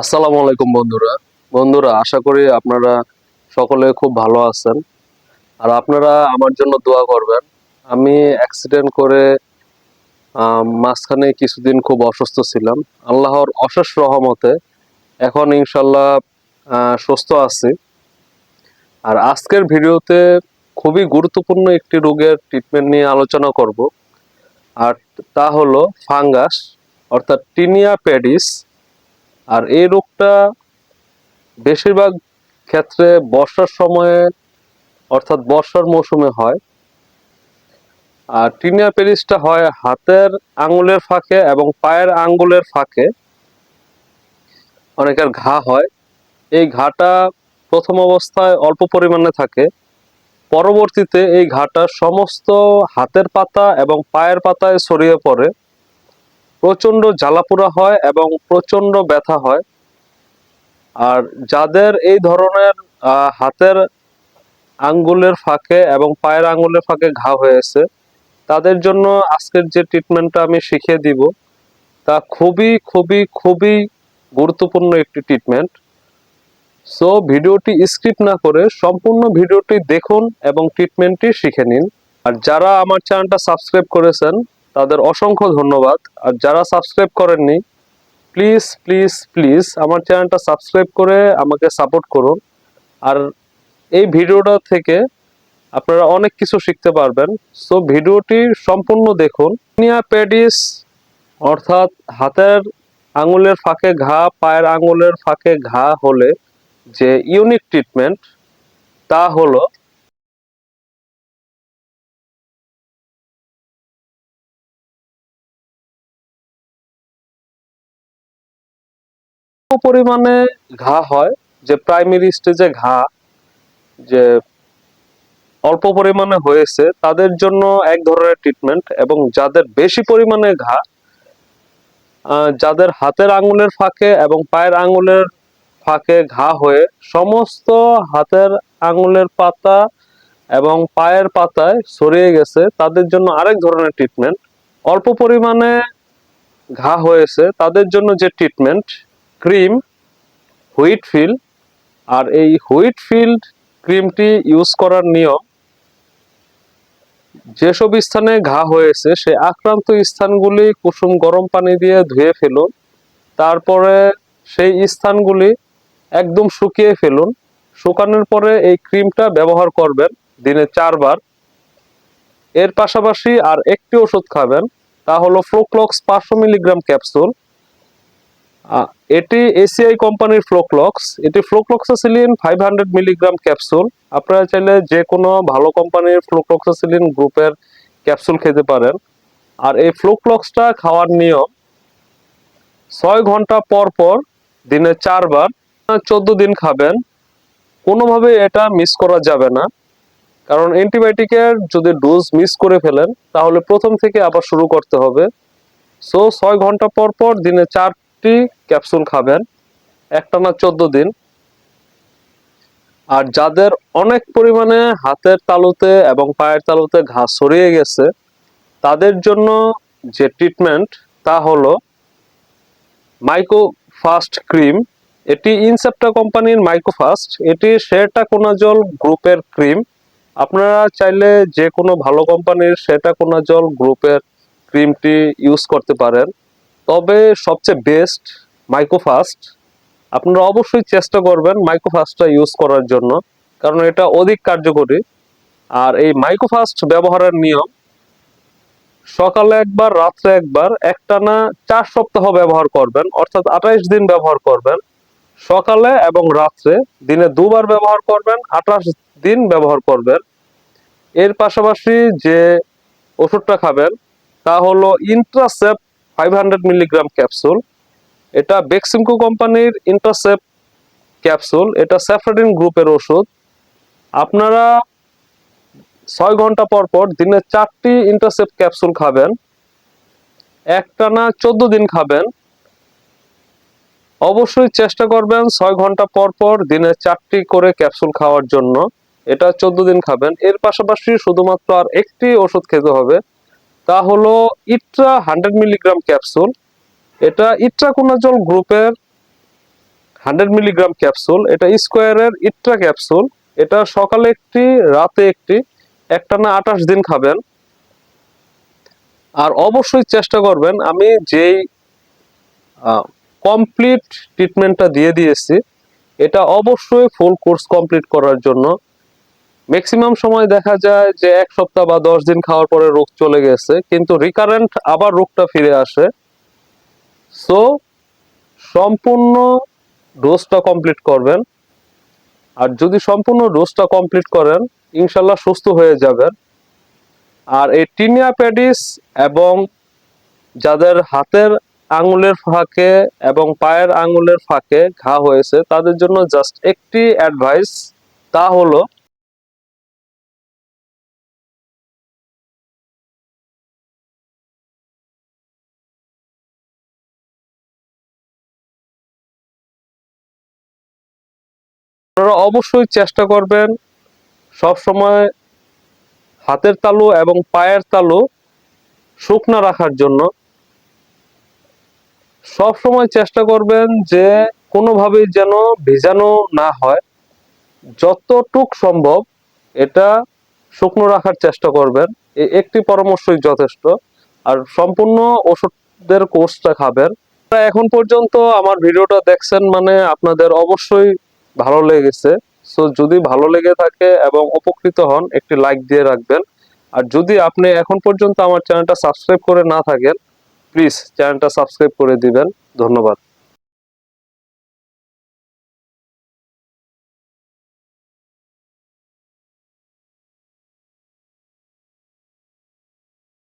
আসসালামু আলাইকুম বন্ধুরা। বন্ধুরা, আশা করি আপনারা সকলে খুব ভালো আছেন। আর আপনারা আমার জন্য দোয়া করবেন। আমি অ্যাক্সিডেন্ট করে মাঝখানে কিছুদিন খুব অসুস্থ ছিলাম। আল্লাহর অশেষ রহমতে এখন ইনশাল্লাহ সুস্থ আছি। আর আজকের ভিডিওতে খুবই গুরুত্বপূর্ণ একটি রোগের ট্রিটমেন্ট নিয়ে আলোচনা করব। আর তা হলো ফাঙ্গাস, অর্থাৎ টিনিয়া প্যাডিস আর এই রোগটা বেশিরভাগ ক্ষেত্রে বর্ষার সময়ে, অর্থাৎ বর্ষার মৌসুমে হয়। আর টিনিয়া পেরিসটা হয় হাতের আঙ্গুলের ফাঁকে এবং পায়ের আঙ্গুলের ফাঁকে। অনেকের ঘা হয়। এই ঘাটা প্রথম অবস্থায় অল্প পরিমাণে থাকে। পরবর্তীতে এই ঘাটা সমস্ত হাতের পাতা এবং পায়ের পাতায় ছড়িয়ে পড়ে। প্রচণ্ড জ্বালাপোড়া হয় এবং প্রচণ্ড ব্যথা হয়। আর যাদের এই ধরনের হাতের আঙ্গুলের ফাঁকে এবং পায়ের আঙ্গুলের ফাঁকে ঘা হয়েছে, তাদের জন্য আজকের যে ট্রিটমেন্টটা আমি শিখিয়ে দিব, তা খুবই খুবই খুবই গুরুত্বপূর্ণ একটি ট্রিটমেন্ট সো ভিডিওটি স্কিপ না করে সম্পূর্ণ ভিডিওটি দেখুন এবং ট্রিটমেন্টটি শিখে নিন। আর যারা আমার চ্যানেলটা সাবস্ক্রাইব করেছেন তাদের অসংখ্য ধন্যবাদ। আর যারা সাবস্ক্রাইব করেননি প্লিজ প্লিজ প্লিজ আমার চ্যানেলটা সাবস্ক্রাইব করে আমাকে সাপোর্ট করুন। আর এই ভিডিওটা থেকে আপনারা অনেক কিছু শিখতে পারবেন। সো ভিডিওটি সম্পূর্ণ দেখুন। নিয়া প্যাডিস অর্থাৎ হাতের আঙুলের ফাঁকে ঘা, পায়ের আঙুলের ফাঁকে ঘা হলে যে ইউনিক ট্রিটমেন্ট তা হলো পরিমাণে ঘা হয়, যে প্রাইমারি স্টেজে ঘা, যে অল্প পরিমাণে হয়েছে, তাদের জন্য এক ধরনের ট্রিটমেন্ট এবং যাদের বেশি পরিমাণে ঘা যাদের হাতের আঙ্গুলের ফাঁকে এবং পায়ের আঙ্গুলের ফাঁকে ঘা হয়ে সমস্ত হাতের আঙ্গুলের পাতা এবং পায়ের পাতায় ছড়িয়ে গেছে, তাদের জন্য আরেক ধরনের ট্রিটমেন্ট অল্প পরিমাণে ঘা হয়েছে, তাদের জন্য যে ট্রিটমেন্ট ক্রিম, হুইট ফিল্ড আর এই হুইট ফিল্ড ক্রিমটি ইউজ করার নিয়ম, যেসব স্থানে ঘা হয়েছে, সে আক্রান্ত স্থানগুলি কুসুম গরম পানি দিয়ে ধুয়ে ফেলুন, তারপরে সেই স্থানগুলি একদম শুকিয়ে ফেলুন, শুকানোর পরে এই ক্রিমটা ব্যবহার করবেন দিনে চারবার। এর পাশাপাশি আর একটি ওষুধ খাবেন, তা হলো ফ্লোক্লক্স পাঁচশো মিলিগ্রাম ক্যাপসুল। এটি এসিআই কোম্পানির ফ্লোক্লক্স এটি flucloxacillin five hundred milligram capsule আপনারা চাইলে যে কোনো ভালো কোম্পানির ফ্লোক্লক্সাসিলিন গ্রুপের ক্যাপসুল খেতে পারেন। আর এই ফ্লোক্লক্সটা খাওয়ার নিয়ম, ছয় ঘণ্টা পর পর, দিনে চারবার, চোদ্দ দিন খাবেন। কোনোভাবে এটা মিস করা যাবে না। কারণ অ্যান্টিবায়োটিকের যদি ডোজ মিস করে ফেলেন, তাহলে প্রথম থেকে আবার শুরু করতে হবে। সো ছয় ঘণ্টা পর পর দিনে চারটি ক্যাপসুল খাবেন একটানা চোদ্দ দিন। আর যাদের অনেক পরিমাণে হাতের তালুতে এবং পায়ের তালুতে ঘাস সরিয়ে গেছে, তাদের জন্য যে ট্রিটমেন্ট তা হলো মাইকো ফাস্ট ক্রিম এটি ইনসেপ্টা কোম্পানির মাইক্রোফাস্ট এটি সেটা কোনাজল গ্রুপের ক্রিম আপনারা চাইলে যে কোনো ভালো কোম্পানির সেটা কোনাজল গ্রুপের ক্রিমটি ইউজ করতে পারেন। তবে সবচেয়ে বেস্ট মাইক্রোফাস্ট আপনারা অবশ্যই চেষ্টা করবেন মাইক্রোফাস্টটা ইউজ করার জন্য, কারণ এটা অধিক কার্যকরী। আর এই মাইক্রোফাস্ট ব্যবহারের নিয়ম, সকালে একবার, রাত্রে একবার, একটানা চার সপ্তাহ ব্যবহার করবেন, অর্থাৎ আঠাইশ দিন ব্যবহার করবেন। সকালে এবং রাত্রে দিনে দুবার ব্যবহার করবেন, আঠাশ দিন ব্যবহার করবেন। এর পাশাপাশি যে ওষুধটা খাবেন, তা হলো Intracef five hundred milligram capsule এটা বেক্সিমকো কোম্পানির ইন্টারসেপ ক্যাপসুল এটা স্যাফ্রাডিন গ্রুপের ওষুধ। আপনারা ছয় ঘণ্টা পর পর দিনে চারটি ইন্টারসেপ ক্যাপসুল খাবেন, একটানা চোদ্দ দিন খাবেন। অবশ্যই চেষ্টা করবেন ছয় ঘণ্টা পর পর দিনে চারটি করে ক্যাপসুল খাওয়ার জন্য। এটা চোদ্দ দিন খাবেন। এর পাশাপাশি শুধুমাত্র আর একটি ওষুধ খেতে হবে তা হলো ইট্রা হান্ড্রেড মিলিগ্রাম ক্যাপসুল। এটা ইট্রাকোনাজল গ্রুপের হান্ড্রেড মিলিগ্রাম ক্যাপসুল। এটা স্কোয়ারের ইট্রা ক্যাপসুল। এটা সকালে একটি, রাতে একটি, একটানা আঠাশ দিন খাবেন। আর অবশ্যই চেষ্টা করবেন, আমি যেই কমপ্লিট ট্রিটমেন্টটা দিয়ে দিয়েছি, এটা অবশ্যই ফুল কোর্স কমপ্লিট করার জন্য। ম্যাক্সিমাম সময় দেখা যায় যে এক সপ্তাহ বা দশ দিন খাওয়ার পরে রোগ চলে গেছে, কিন্তু রিকারেন্ট আবার রোগটা ফিরে আসে। সো সম্পূর্ণ ডোজটা কমপ্লিট করবেন। আর যদি সম্পূর্ণ ডোজটা কমপ্লিট করেন, ইনশাল্লাহ সুস্থ হয়ে যাবেন। আর এই টিনিয়া প্যাডিস এবং যাদের হাতের আঙুলের ফাঁকে এবং পায়ের আঙুলের ফাঁকে ঘা হয়েছে, তাদের জন্য জাস্ট একটি অ্যাডভাইস তা হলো আপনারা অবশ্যই চেষ্টা করবেন সব সময় হাতের তালু এবং পায়ের তালু শুকনা রাখার জন্য। সব সময় চেষ্টা করবেন যে কোনোভাবেই যেন ভেজানো না হয়। যতটুক সম্ভব এটা শুকনো রাখার চেষ্টা করবেন। এই একটি পরামর্শই যথেষ্ট। আর সম্পূর্ণ ওষুধের কোর্সটা খাবেন। এখন পর্যন্ত আমার ভিডিওটা দেখছেন মানে আপনাদের অবশ্যই ভালো লেগেছে। সো যদি ভালো লেগে থাকে এবং উপকৃত হন, একটি লাইক দিয়ে রাখবেন। আর যদি আপনি এখন পর্যন্ত আমার চ্যানেলটা সাবস্ক্রাইব করে না থাকেন প্লিজ চ্যানেলটা সাবস্ক্রাইব করে দিবেন। ধন্যবাদ।